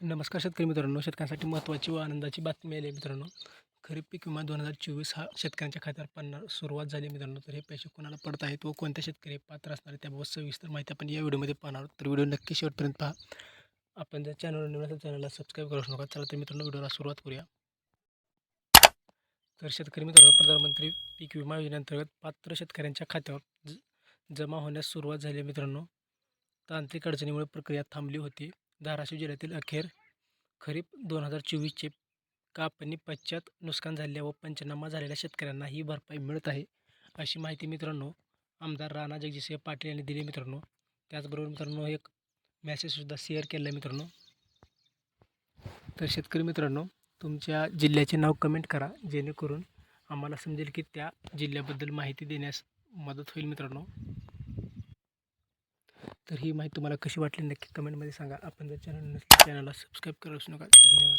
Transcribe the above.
नमस्कार शेतकरी मित्रांनो. शेतकऱ्यांसाठी महत्त्वाची व आनंदाची बातमी आली आहे मित्रांनो. खरीप पीक विमा दोन हजार चोवीस हा शेतकऱ्यांच्या खात्यावर पन्नास सुरुवात झाली मित्रांनो. तर हे पैसे कोणाला पडत आहेत व कोणत्या शेतकरी पात्र असणार आहे त्याबाबत सविस्तर माहिती आपण या व्हिडिओमध्ये पाहणार आहोत. तर व्हिडिओ नक्की शेवटपर्यंत पहा. आपण जर चॅनलवर नवीन असेल चॅनलला सबस्क्राईब करू नका. चला तर मित्रांनो व्हिडिओला सुरुवात करूया. तर शेतकरी मित्रांनो प्रधानमंत्री पीक विमा योजनेअंतर्गत पात्र शेतकऱ्यांच्या खात्यावर ज जमा होण्यास सुरुवात झाली आहे मित्रांनो. तांत्रिक अडचणीमुळे प्रक्रिया थांबली होती. धाराशिव जिल्ह्यातील अखेर खरीप दोन हजार चोवीसचे कापणी पश्चात नुकसान झालेल्या व पंचनामा झालेल्या शेतकऱ्यांना ही भरपाई मिळत आहे अशी माहिती मित्रांनो आमदार राणा जगजितसिंह पाटील यांनी दिली मित्रांनो. त्याचबरोबर मित्रांनो एक मॅसेजसुद्धा शेअर केला आहे मित्रांनो. तर शेतकरी मित्रांनो तुमच्या जिल्ह्याचे नाव कमेंट करा जेणेकरून आम्हाला समजेल की त्या जिल्ह्याबद्दल माहिती देण्यास मदत होईल मित्रांनो. तर ही माहिती तुम्हाला कशी वाटली नक्की कमेंटमध्ये सांगा. आपण जर चॅनल नसलं चॅनलला सबस्क्राईब करू नका. धन्यवाद.